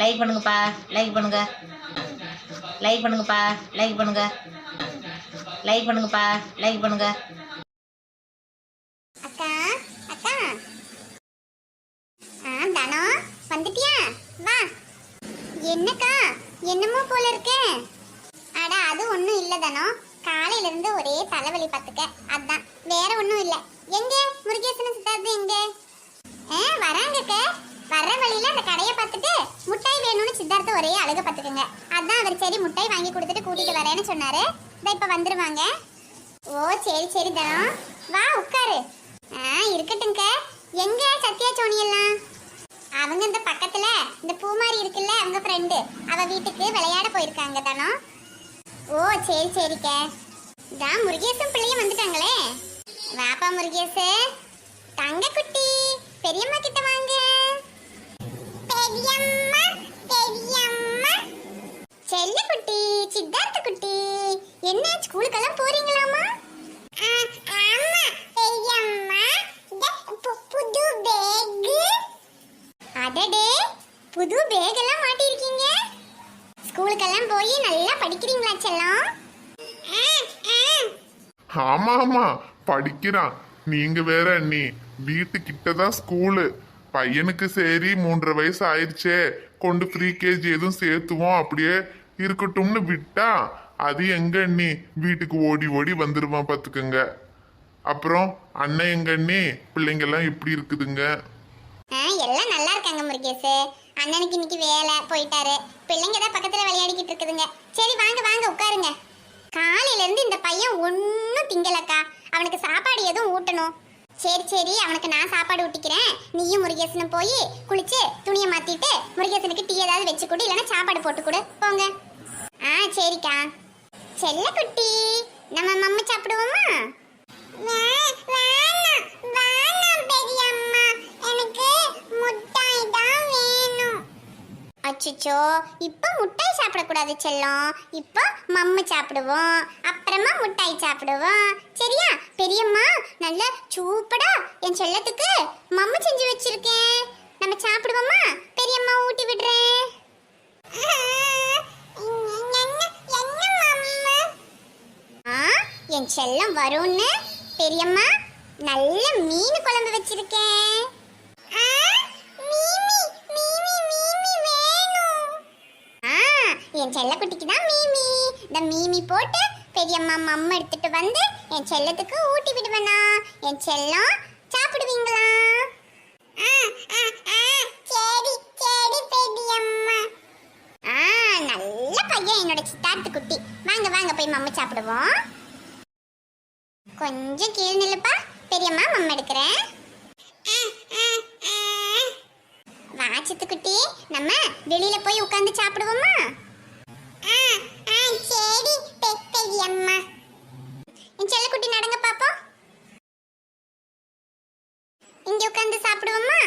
Like பண்ணுங்கப்பா. Like பண்ணுங்க. Like பண்ணுங்கப்பா. லைக் பண்ணுங்க. லைக் பண்ணுங்கப்பா. லைக் பண்ணுங்க அக்கா அக்கா ஆ தனோ வந்துட்டியா வா என்னக்கா என்னமோ போல இருக்கே அட அது ஒண்ணும் இல்ல தனோ காலையில இருந்து ஒரே தலைவலி பார்த்துக்க அதான் வேற ஒண்ணும் இல்ல எங்க முருகேசன சித்தார்த்து எங்க ஆ வராங்கக்க வர்ற வழியில அந்த கடையை பார்த்துட்டு முட்டாய் வேணும்னு சித்தார்த்த ஒரே அழுக பார்த்துக்கங்க அதான் அவர் சரி முட்டாய் வாங்கி கொடுத்துட்டு கூட்டிட்டு வரேன்னு சொன்னாரு இதோ இப்ப வந்துருவாங்க ஓ சரி சரி தனம் வா உட்காரு ஆ இருக்கட்டும்க்க எங்க சத்யா சோனி எல்லாம் அவங்க இந்த பக்கத்துல இந்த பூமாரி இருக்குல்ல அவங்க ஃப்ரெண்டு அவ வீட்டுக்கு விளையாட போயிருக்காங்க தானோ. ஓ சரி சரிக்க. தான் முருகேசன் பிள்ளையும் வந்துட்டாங்களே. வாப்பா முருகேசு. தங்க குட்டி பெரியம்மா கிட்ட வாங்க. பெரியம்மா பெரியம்மா. செல்ல குட்டி சித்தார்த்த குட்டி என்ன ஸ்கூலுக்கெல்லாம் போறீங்களாமா ஆமா பெரியம்மா. புது பேக் அடடே புது பேக் எல்லாம் மாட்டிருக்கீங்க ஸ்கூலுக்கெல்லாம் போய் நல்லா படிக்கிறீங்களா செல்லம்? ஆமா ஆமா. படிக்கிறான். நீங்க வேற அண்ணி வீட்டுக்கிட்ட தான் ஸ்கூலு. பையனுக்கு சரி மூன்றரை வயசு ஆயிடுச்சே கொண்டு ப்ரீ கேஜி எதுவும் சேர்த்துவோம் அப்படியே இருக்கட்டும்னு விட்டா அது எங்க அண்ணி? வீட்டுக்கு ஓடி ஓடி வந்துருவான் பாத்துக்கோங்க. அப்புறம் அண்ணன் எங்க அண்ணி? பிள்ளைங்க எல்லாம் எப்படி இருக்குதுங்க? ஆ, எல்லாம் நல்லா இருக்காங்க முருகேசு. அண்ணனுக்கு இன்னைக்கு வேலை போயிட்டாரு. பிள்ளைங்க தான் பக்கத்தில் விளையாடிக்கிட்டு இருக்குதுங்க. சரி வாங்க வாங்க உட்காருங்க. காலையிலேருந்து இந்த பையன் ஒன்றும் திங்கலக்கா. அவனுக்கு சாப்பாடு எதுவும் ஊட்டணும். சரி சரி அவனுக்கு நான் சாப்பாடு ஊட்டிக்கிறேன். நீயும் முருகேசனும் போய் குளிச்சு துணியை மாற்றிட்டு முருகேசனுக்கு டீ ஏதாவது வச்சு கொடு இல்லைன்னா சாப்பாடு போட்டு கொடு. போங்க. ஆ சரிக்கா. செல்ல குட்டி நம்ம மம்மி சாப்பிடுவோமா? அச்சோ இப்போ முட்டாய் சாப்பிடக்கூடாது செல்லம். இப்போ மம்மு சாப்பிடுவோம். அப்புறமா முட்டாய் சாப்பிடுவோம். சரியா? பெரியம்மா நல்ல சூப்படா என் செல்லத்துக்கு மம்மு செஞ்சு வச்சிருக்கேன். நம்ம சாப்பிடுவோமா? பெரியம்மா ஊட்டி விடுறேன். ஆ என் செல்லம் வரும்னு? பெரியம்மா நல்ல மீன் குழம்பு வச்சிருக்கேன் ஆ, மீமி, மீமி, மீமி வேணும். ஆ, என் செல்லக்குட்டிக்கு தான் மீமி. இந்த மீமி போட்டு பெரியம்மா மம்ம எடுத்துட்டு வந்து என் செல்லத்துக்கு ஊட்டி விடுவேனா. என் செல்லம் சாப்பிடுவீங்களா? ஆ, ஆ, ஆ, சரி சரி பெரியம்மா. ஆ நல்ல பையன் என்னோட சித்தார்த்து குட்டி. வாங்க வாங்க போய் மம்ம சாப்பிடுவோம். கொஞ்சம் கீழ் நில்லுப்பா. பெரியம்மா மம்ம எடுக்கிறேன். வா சித்துக்குட்டி. நம்ம வெளியில போய் உட்காந்து சாப்பிடுவோமா? சரி பெரியம்மா என் செல்லக்குட்டி நடங்க பாப்போம் இங்க உட்காந்து சாப்பிடுவோமா?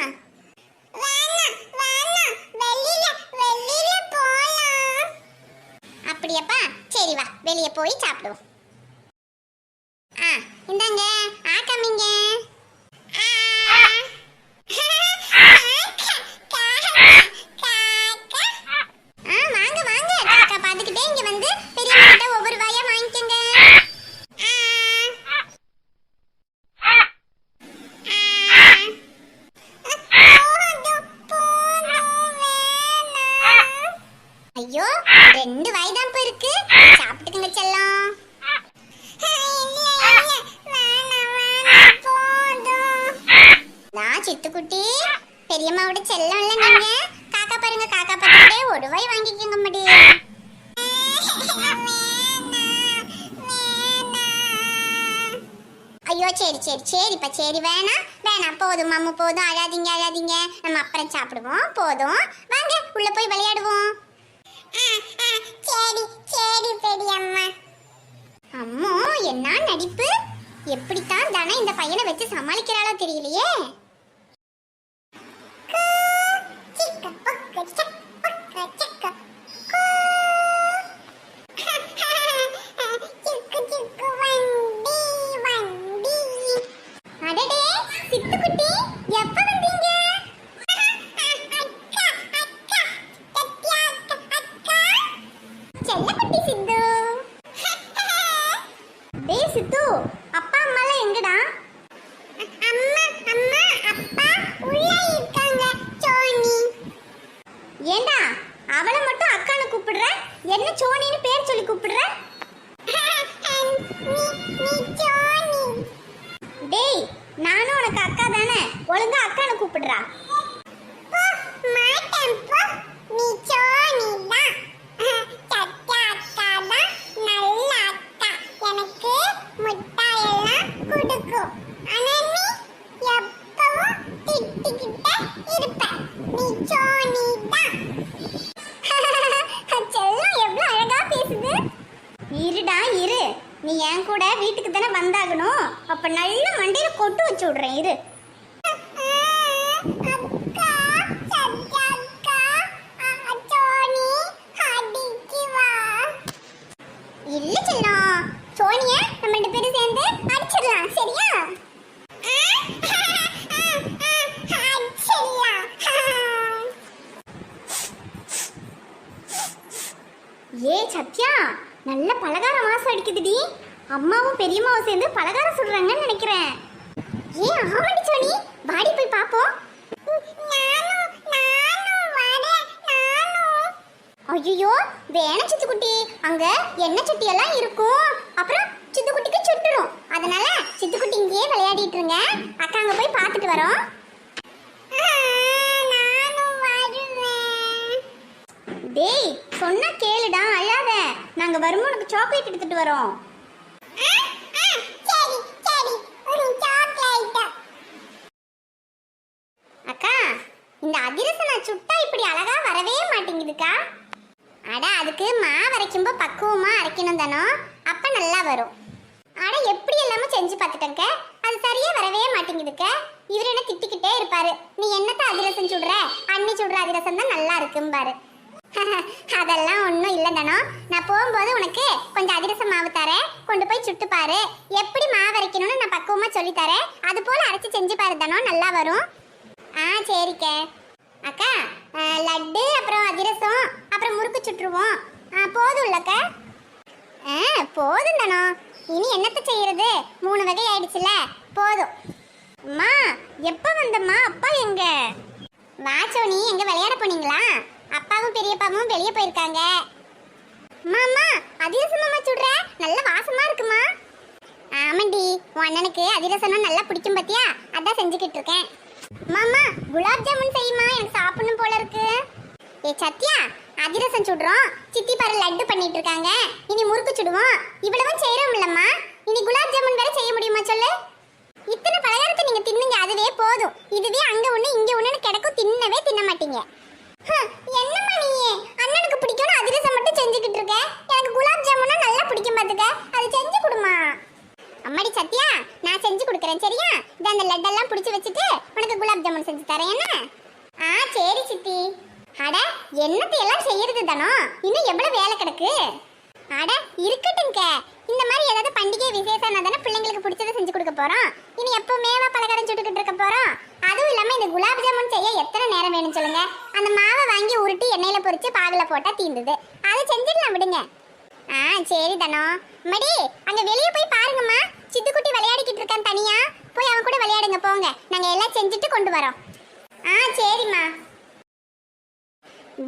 அப்படியாப்பா சரி வா வெளியே போய் சாப்பிடுவோம். ஆ இந்தாங்க ஆ கம்மிங்க ஆ வாங்க வாங்க காக்கா இங்க வந்து பெரியவங்க கிட்ட ஒவ்வொரு வாயா வாங்கிக்கங்க ஐயோ ரெண்டு வாய் தான் இருக்கு சாப்பிட்டுக்குங்க செல்லம் நான் சித்துக்குட்டி பெரியம்மாவோட செல்லம் இல்ல நீங்க காக்கா பாருங்க காக்கா பார்த்துக்கிட்டே ஒரு வாய் வாங்கிக்கோங்க முடியும் ஐயோ சரி சரிப்பா சரி. வேணாம் வேணாம் போதும் அம்மு போதும். அழாதீங்க அழாதீங்க. நம்ம அப்புறம் சாப்பிடுவோம். போதும். வாங்க உள்ள போய் விளையாடுவோம். சரி சரி பெரியம்மா அம்மோ என்ன நடிப்பு? எப்படித்தான் தானே இந்த பையனை வச்சு சமாளிக்கிறாளோ தெரியலையே. இருடா இரு. நீ என் கூட வீட்டுக்கு தானே வந்தாகணும். அப்ப நல்ல மண்டையில கொட்டு வச்சு விடுறேன் இரு இல்ல செல்லம் சோனியா நம்ம ரெண்டு பேரும் சேர்ந்து அடிச்சிடலாம் சரியா ஏ சத்யா நல்ல பலகார வாசம் அடிக்குதுடி அம்மாவும் பெரியம்மாவும் சேர்ந்து பலகாரம் சுடுறாங்கன்னு நினைக்கிறேன். ஏன் ஆமாடி சோனி வாடி போய் பாப்போம். ஐயோ வேணாம் சித்துக்குட்டி. அங்க எண்ணெய் சட்டி எல்லாம் இருக்கும். அப்புறம் சித்துக்குட்டிக்கு சுட்டுரும். அதனால சித்துக்குட்டி இங்கேயே விளையாடிட்டு இருங்க. அக்கா அங்க போய் பார்த்துட்டு வரோம். டேய் சொன்னா கேளுடா அழாத. நாங்க வரும்போது உனக்கு சாக்லேட் எடுத்துட்டு வரோம். அதிரசனை சுட்டா இப்படி அழகா வரவே மாட்டேங்குதுக்கா? அட அதுக்கு மாவு அரைக்கும்போ பக்குவமாக அரைக்கணும் தானோ? அப்போ நல்லா வரும். அட எப்படி எல்லாமே செஞ்சு பார்த்துட்டேங்க அது சரியே வரவே மாட்டேங்குதுக்க? இவர் என்ன திட்டிக்கிட்டே இருப்பாரு. நீ என்னத்த அதிரசம் சுடுற? அண்ணி சுடுற அதிரசம் தான் நல்லா இருக்கும்பாரு அதெல்லாம் ஒன்றும் இல்லை தானோ? நான் போகும்போது உனக்கு கொஞ்சம் அதிரசம் மாவு தரேன். கொண்டு போய் சுட்டு பாரு. எப்படி மாவு அரைக்கணும்னு நான் பக்குவமாக சொல்லித்தரேன் அது போல் அரைச்சி செஞ்சு பாரு தானோ? நல்லா வரும். ஆ சரிக்கே. அக்கா லட்டு அப்புறம் அதிரசம் அப்புறம் முறுக்கு சுட்டுருவோம். ஆ போதும் இல்லக்கா ஆ போதும் தானோ இனி என்னத்தை செய்யறது? மூணு வகை ஆயிடுச்சுல போதும். அம்மா எப்போ வந்தம்மா? அப்பா எங்க? வாச்சோனி எங்க விளையாட போனீங்களா? அப்பாவும் பெரியப்பாவும் வெளியே போயிருக்காங்க. மாமா அதிரசம் அம்மா சுடுற? நல்ல வாசமா இருக்குமா? ஆமாண்டி உன் அண்ணனுக்கு அதிரசம்னா நல்லா பிடிக்கும் பத்தியா? அதான் செஞ்சுக்கிட்டு இருக்கேன். மாமா குலாப் ஜாமுன் செய்யுமா? எனக்கு சாப்பிடணும் போல இருக்கு. ஏ சத்யா அதிரசம் சுடுறோம். சித்தி பாரு லட்டு பண்ணிட்டு இருக்காங்க. இனி முறுக்கு சுடுவோம். இவ்வளவும் செய்யறோம் இல்லம்மா இனி குலாப் ஜாமுன் வேற செய்ய முடியுமா சொல்லு? இத்தனை பலகாரத்தை நீங்க தின்னுங்க அதுவே போதும். இதுவே அங்க ஒண்ணு இங்க ஒண்ணுன்னு கிடக்கும் தின்னவே தின்ன மாட்டீங்க. என்னம்மா நீ? அண்ணனுக்கு பிடிக்கும்னு அதிரசம் மட்டும் செஞ்சுக்கிட்டு இருக்க. எனக்கு குலாப் ஜாமுன்னா நல்லா பிடிக்கும் பாத்துக்க. அது செஞ்சு கொடுமா. அம்மாடி சத்யா நான் செஞ்சு கொடுக்குறேன் சரியா? இந்த அந்த லட்டெல்லாம் பிடிச்சி வச்சுட்டு உனக்கு குலாப் ஜாமுன் செஞ்சு தரேன் என்ன? ஆ சரி சித்தி. அட என்னத்தை எல்லாம் செய்யறது தானோ? இன்னும் எவ்வளவு வேலை கிடக்கு? அட இருக்கட்டும்க்க இந்த மாதிரி ஏதாவது பண்டிகை விசேஷம்னா தானே பிள்ளைங்களுக்கு பிடிச்சதை செஞ்சு கொடுக்க போறோம். இனி எப்பவுமேவா பலகாரம் சுட்டுக்கிட்டு இருக்க போறோம். அதுவும் இல்லாம இந்த குலாப் ஜாமுன் செய்ய எத்தனை நேரம் வேணும் சொல்லுங்க. அந்த மாவை வாங்கி உருட்டி எண்ணெயில பொரிச்சு பாகுல போட்டா தீந்துது. அதை செஞ்சிடலாம் விடுங்க. ஆ சரி தனோ. மடி அங்க வெளியே போய் பாருங்கம்மா. சித்துக்குட்டி விளையாடிக்கிட்டு இருக்கான் தனியா. போய் அவன் கூட விளையாடுங்க போங்க. நாங்க எல்லாம் செஞ்சுட்டு கொண்டு வரோம். ஆ சரிம்மா.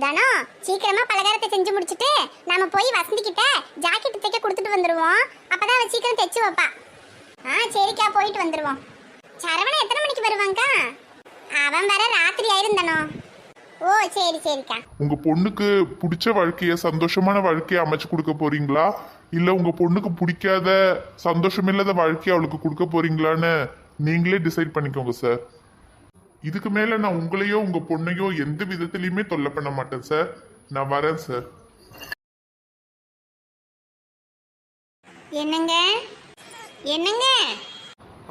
தனோ சீக்கிரமா பலகாரத்தை செஞ்சு முடிச்சிட்டு நாம போய் வசந்தி கிட்ட ஜாக்கெட் தைக்க கொடுத்துட்டு வந்துருவோம். அப்பதான் அவன் சீக்கிரம் தைச்சு வைப்பா. ஆ சரிக்கா போயிட்டு வந்துருவோம். சரவணன் எத்தனை மணிக்கு வருவாங்கக்கா? அவன் வர ராத்திரி ஆயிரும் தனோ. ஓ சரி சரிக்கா. உங்க பொண்ணுக்கு பிடிச்ச வாழ்க்கைய சந்தோஷமான வாழ்க்கைய அமைச்சு கொடுக்க போறீங்களா? இல்ல உங்க பொண்ணுக்கு பிடிக்காத சந்தோஷம் இல்லாத வாழ்க்கைய அவளுக்கு கொடுக்க போறீங்களான்னு நீங்களே டிசைட் பண்ணிக்கோங்க சார் இதுக்கு மேல நான் உங்களையோ உங்க பொண்ணையோ எந்த விதத்திலயுமே தொல்லை பண்ண மாட்டேன் சார் நான் வரேன் சார் என்னங்க? என்னங்க?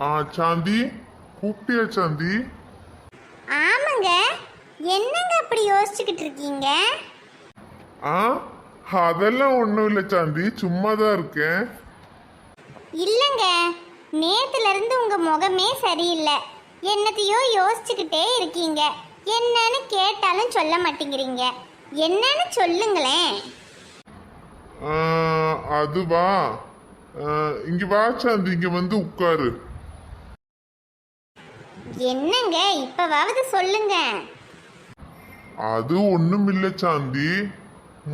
ஆ சாந்தி. கூப்பிட்டியா சாந்தி? ஆமாங்க. என்னங்க அப்படி யோசிச்சுக்கிட்டு இருக்கீங்க? ஆ அதெல்லாம் ஒன்றும் இல்லை சாந்தி. சும்மா தான் இருக்கேன். இல்லைங்க. நேத்துல இருந்து உங்க முகமே சரியில்லை. என்னத்தையோ யோசிச்சுக்கிட்டே இருக்கீங்க. என்னன்னு கேட்டாலும் சொல்ல மாட்டேங்கிறீங்க. என்னன்னு சொல்லுங்களேன். ஆ, அதுவா ஆ, இங்க வா சாந்தி இங்க வந்து உட்காரு. என்னங்க இப்பவாவது சொல்லுங்க. அது ஒண்ணும் இல்ல சாந்தி.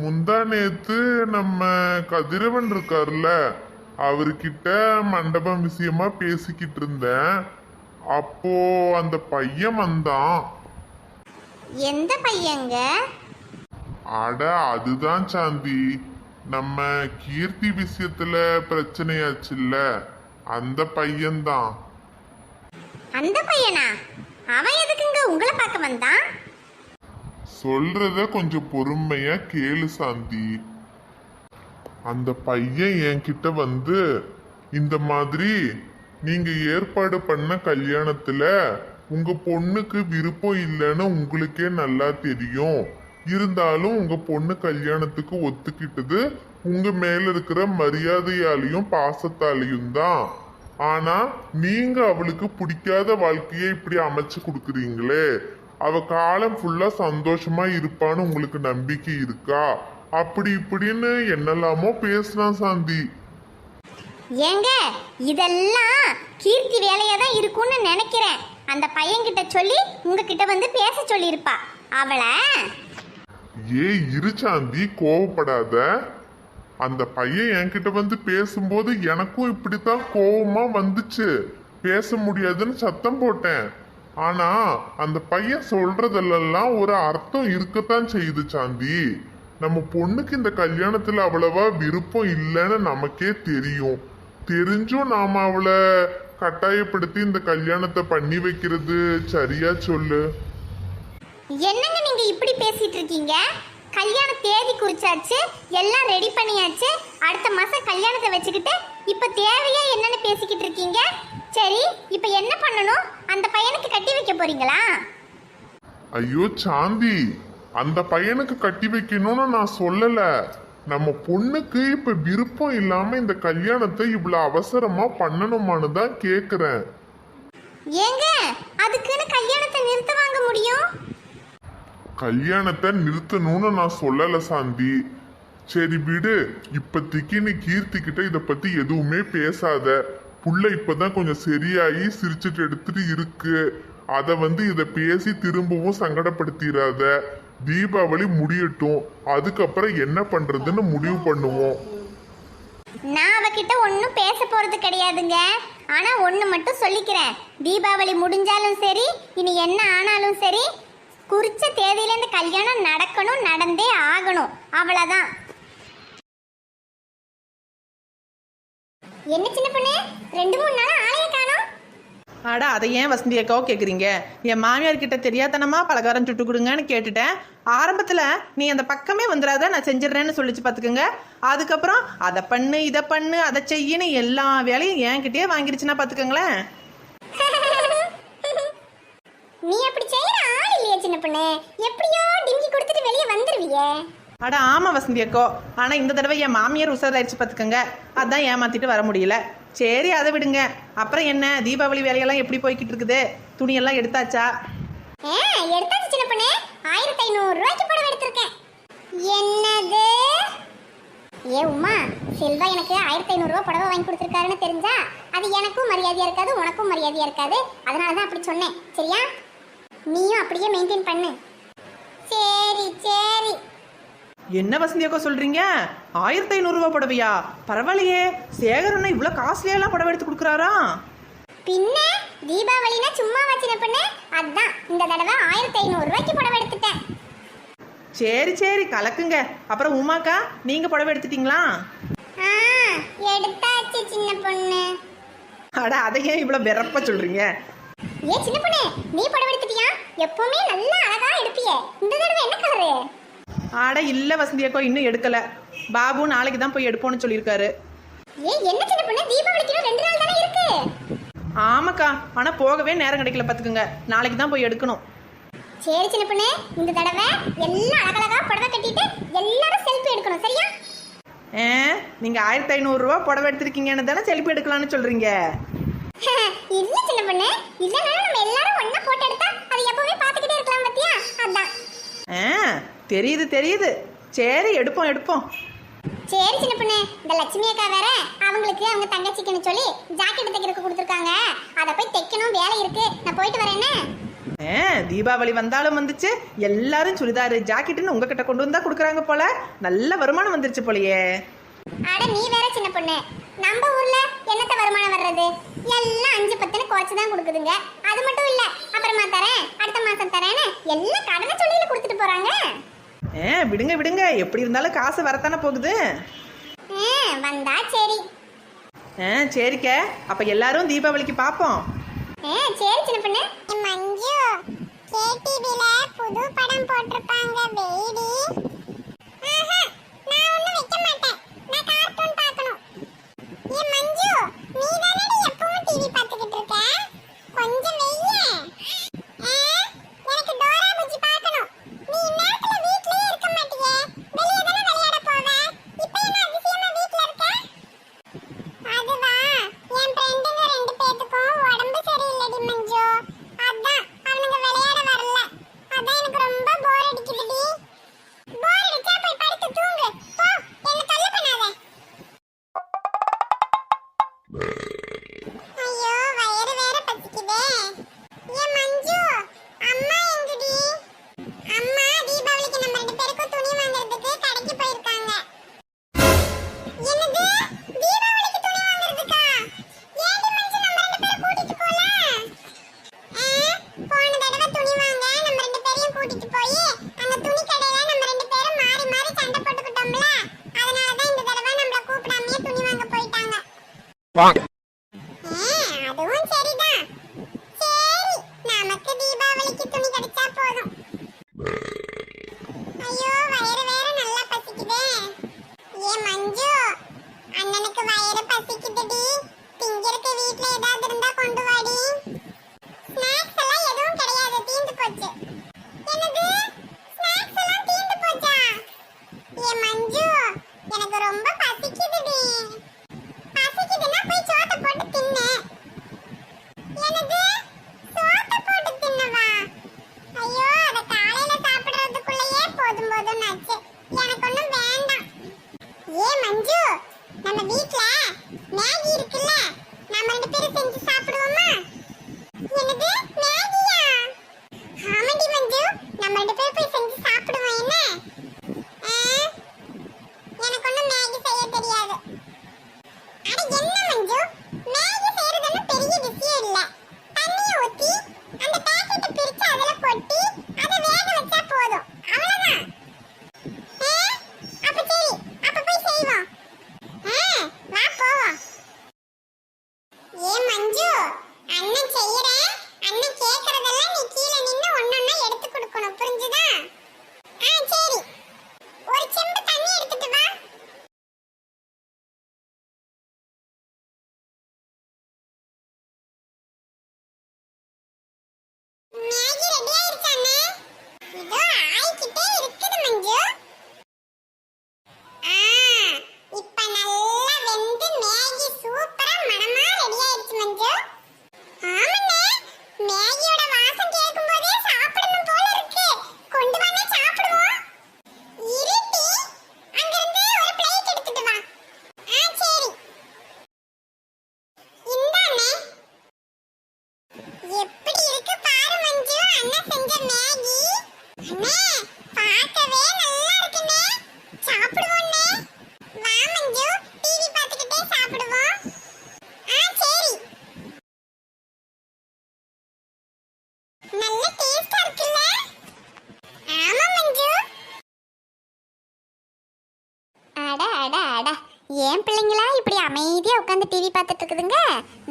முந்தா நேத்து நம்ம கதிரவன் இருக்கார்ல அவர்கிட்ட மண்டபம் விஷயமா பேசிக்கிட்டு இருந்தேன். அப்போ அந்த பையன் வந்தான். எந்த பையங்க? அட அதுதான் சாந்தி. நம்ம கீர்த்தி விஷயத்துல பிரச்சனையாச்சுல்ல அந்த பையன்தான். அந்த பையனா? அவன் எதுக்குங்க உங்களை பார்க்க வந்தான்? சொல்றத கொஞ்சம் பொறுமையா கேளு சாந்தி. அந்த பையன் என்கிட்ட வந்து இந்த மாதிரி நீங்க ஏற்பாடு பண்ண கல்யாணத்துல உங்க பொண்ணுக்கு விருப்பம் இல்லைன்னு உங்களுக்கே நல்லா தெரியும். இருந்தாலும் உங்க பொண்ணு கல்யாணத்துக்கு ஒத்துக்கிட்டது உங்க மேல இருக்கிற மரியாதையாலையும் பாசத்தாலையும் தான். ஆனா நீங்க அவளுக்கு பிடிக்காத வாழ்க்கையை இப்படி அமைச்சு கொடுக்குறீங்களே. அவ காலம் ஃபுல்லா சந்தோஷமா இருப்பான்னு உங்களுக்கு நம்பிக்கை இருக்கா? அப்படி இப்படின்னு என்னெல்லாமோ பேசுறான் சாந்தி. ஏங்க இதெல்லாம் கீர்த்தி வேலையா தான் இருக்கும்னு நினைக்கிறேன். அந்த பையன்கிட்ட சொல்லி உங்ககிட்ட வந்து பேச சொல்லியிருப்பா. அவளை? ஏ இரு சாந்தி கோவப்படாத. அந்த பையன் என்கிட்ட வந்து பேசும்போது எனக்கும் இப்படித்தான் கோவமா வந்துச்சு. பேச முடியாதுன்னு சத்தம் போட்டேன். ஆனா அந்த பையன் சொல்றதெல்லாம் ஒரு அர்த்தம் இருக்கத்தான் செய்யுது சாந்தி. நம்ம பொண்ணுக்கு இந்த கல்யாணத்துல அவ்வளவா விருப்பம் இல்லைன்னு நமக்கே தெரியும். தெரிஞ்சும் நாம அவளை கட்டாயப்படுத்தி இந்த கல்யாணத்தை பண்ணி வைக்கிறது சரியா சொல்லு? என்னங்க நீங்க இப்படி பேசிட்டு இருக்கீங்க? கல்யாண தேதி குறிச்சாச்சு எல்லாம் ரெடி பண்ணியாச்சு அடுத்த மாசம் கல்யாணத்தை வச்சுக்கிட்டு இப்ப தேவையா என்னன்னு பேசிக்கிட்டு இருக்கீங்க? சரி இப்ப என்ன பண்ணணும்? அந்த பையனுக்கு கட்டி வைக்க போறீங்களா? ஐயோ சாந்தி. அந்த பையனுக்கு கட்டி வைக்கணும்னு நான் சொல்லல. நம்ம பொண்ணுக்கு இப்ப விருப்பம் இல்லாம இந்த கல்யாணத்தை இவ்வளவு அவசரமா பண்ணணுமான்னு தான் கேக்குறேன். ஏங்க அதுக்குன்னு கல்யாணத்தை நிறுத்த வாங்க முடியும்? கல்யாணத்தை நிறுத்தணும்னு நான் சொல்லல சாந்தி. சரி விடு. இப்பத்திக்கு நீ கீர்த்தி கிட்ட இத பத்தி எதுவுமே பேசாத. புள்ள இப்பதான் கொஞ்சம் சரியாகி சிரிச்சிட்டு எடுத்துட்டு இருக்கு. அதை வந்து இதை பேசி திரும்பவும் சங்கடப்படுத்திடாத தீபாவளி முடியட்டும். அதுக்கப்புறம் என்ன பண்றதுன்னு முடிவு பண்ணுவோம். நான் அவகிட்ட ஒன்றும் பேச போறது கிடையாதுங்க. ஆனா ஒன்று மட்டும் சொல்லிக்கிறேன். தீபாவளி முடிஞ்சாலும் சரி இனி என்ன ஆனாலும் சரி குறிச்ச தேதியிலேருந்து கல்யாணம் நடக்கணும் நடந்தே ஆகணும். அவ்வளோதான் என்ன சின்ன பொண்ணு? ரெண்டு மூணு நாள் ஆளைய காணோம். அட அதை ஏன் வசந்தி அக்காவோ கேட்குறீங்க என் மாமியார் கிட்ட தெரியாதனமா பலகாரம் சுட்டு கொடுங்கன்னு கேட்டுட்டேன். ஆரம்பத்தில் நீ அந்த பக்கமே வந்துடாத நான் செஞ்சிடுறேன்னு சொல்லிச்சு பார்த்துக்குங்க அதுக்கப்புறம் அதை பண்ணு இதை பண்ணு அதை செய்யன்னு எல்லா வேலையும் என்கிட்டயே வாங்கிருச்சுன்னா பார்த்துக்கோங்களேன் நீ அப்படி செய்யற ஆள் இல்லையே சின்ன பொண்ணு. எப்படியோ டிங்கி கொடுத்துட்டு வெளியே வந்துருவியே. அட ஆமாம் வசந்தி அக்கோ. ஆனால் இந்த தடவை என் மாமியார் உஷாராயிடுச்சு பார்த்துக்கோங்க. அதான் ஏமாற்றிட்டு வர முடியல. சரி அதை விடுங்க. அப்புறம் என்ன? தீபாவளி வேலையெல்லாம் எப்படி போய்கிட்டு இருக்குது துணியெல்லாம் எடுத்தாச்சா? ஆ, எடுத்தாச்சு சின்ன பொண்ணு. ஆயிரத்தி ஐநூறு ரூபாய்க்கு புடவை எடுத்திருக்கேன். என்னது? ஏ உமா செல்வா எனக்கு ஆயிரத்தி ஐநூறுரூவா ரூபாய் புடவை வாங்கி கொடுத்துருக்காருன்னு தெரிஞ்சா அது எனக்கும் மரியாதையாக இருக்காது உனக்கும் மரியாதையாக இருக்காது. அதனால தான் அப்படி சொன்னேன். சரியா? நீயும் அப்படியே மெயின்டைன் பண்ணு. சரி சரி. என்ன வசந்தி அக்கா சொல்றீங்க? ஆயிரத்தி ஐநூறுரூவா புடவையா? பரவாயில்லையே. சேகரண்ணா இவ்வளோ காஸ்ட்லியெல்லாம் புடவை எடுத்து கொடுக்குறாரா? பின்ன தீபாவளினா சும்மா வச்சின பொண்ணு அதான் இந்த தடவை ஆயிரத்தி ஐநூறு ரூபாய்க்கு புடவை எடுத்துட்டேன். சரி சரி கலக்குங்க. அப்புறம் உமாக்கா நீங்க புடவை எடுத்துட்டீங்களா? ஆ எடுத்தாச்சு சின்ன பொண்ணு. அட அதை ஏன் இவ்வளோ வெறப்ப சொல்றீங்க? ஏ சின்ன பொண்ணு நீ புடவை எடுத்துட்டியா? எப்பவுமே நல்லா அழகா எடுப்பியே. இந்த தடவை என்ன கலரு? அட இல்லை வசந்தி அக்கா இன்னும் எடுக்கல. பாபு நாளைக்கு தான் போய் எடுப்போம்னு சொல்லியிருக்காரு. ஆமாக்கா ஆனால் போகவே நேரம் கிடைக்கல பார்த்துக்குங்க நாளைக்கு தான் போய் எடுக்கணும். சரி சின்ன பொண்ணு இந்த தடவை எல்லாம் அழகழகா புடவை கட்டிட்டு எல்லாரும் செல்ஃபி எடுக்கணும் சரியா? ஏ நீங்கள் ஆயிரத்தி ஐநூறுரூவா புடவை எடுத்திருக்கீங்கன்னு தானே செல்ஃபி எடுக்கலாம்னு சொல்கிறீங்க இல்ல சின்ன பொண்ணு. இல்லனா நம்ம எல்லாரும் ஒண்ணா போட்டோ எடுத்தா அது எப்பவுமே பாத்துக்கிட்டே இருக்கலாம் பாத்தியா? அதான். ஆ தெரியுது தெரியுது. சரி எடுப்போம் எடுப்போம். சரி சின்ன பொண்ணு. இந்த லட்சுமி அக்கா வேற அவங்களுக்கு அவங்க தங்கச்சிக்குன்னு சொல்லி ஜாக்கெட் தைக்கிறதுக்கு கொடுத்துருக்காங்க. அதை போய் தைக்கணும் வேலை இருக்கு. நான் போயிட்டு வரேன்னு தீபாவளி வந்தாலும் வந்துச்சு. எல்லாரும் சுடிதாரு ஜாக்கெட்டுன்னு உங்ககிட்ட கொண்டு வந்தா கொடுக்குறாங்க போல. நல்ல வருமானம் வந்துருச்சு போலயே. அட நீ வேற சின்ன பொண்ணு. நம்ம ஊர்ல என்னத்த வருமானம் வர்றது? எல்லாம் அஞ்சு பத்துன்னு குறைச்சு தான் கொடுக்குதுங்க. அது மட்டும் இல்ல அப்புறமா தரேன். அடுத்த மாசம் தரேன்னு எல்லா கடனை சொல்லியில கொடுத்துட்டு போறாங்க. ஏ விடுங்க விடுங்க. எப்படி இருந்தாலும் காசு வரத்தானே போகுது? வந்தா சரி. ஆ சரிக்க. அப்ப எல்லாரும் தீபாவளிக்கு பாப்போம். ஆ சரி சின்ன பொண்ணு. மஞ்சு கேடிவில புது படம் போட்டிருப்பாங்க வெயிடி.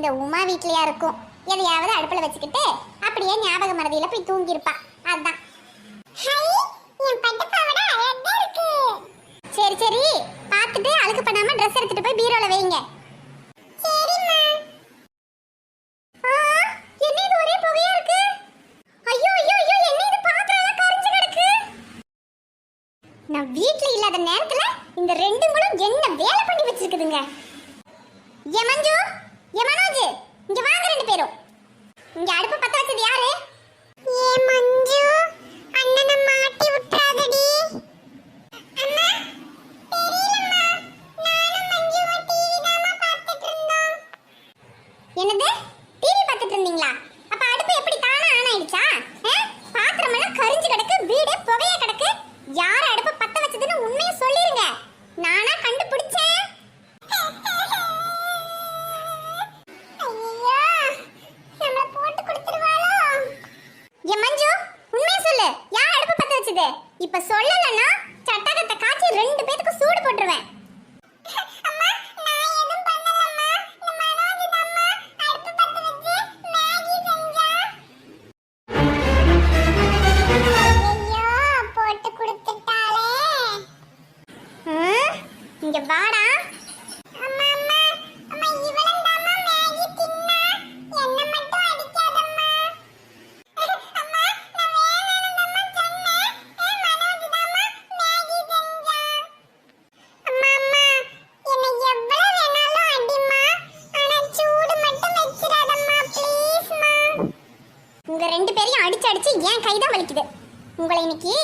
இந்த உமா வீட்லயா இருக்கும்? எதையாவது அடுப்புல வச்சுக்கிட்டு அப்படியே ஞாபக மறதியில போய் தூங்கி இருப்பா அதான் சரி சரி. பார்த்துட்டு அழுக்கு பண்ணாம ட்ரெஸ் எடுத்துட்டு போய் பீரோல வைங்க. நான் வீட்டில் இல்லாத நேரத்தில் இந்த ரெண்டு மூலம் என்ன வேலை பண்ணி வச்சிருக்குதுங்க? உங்களை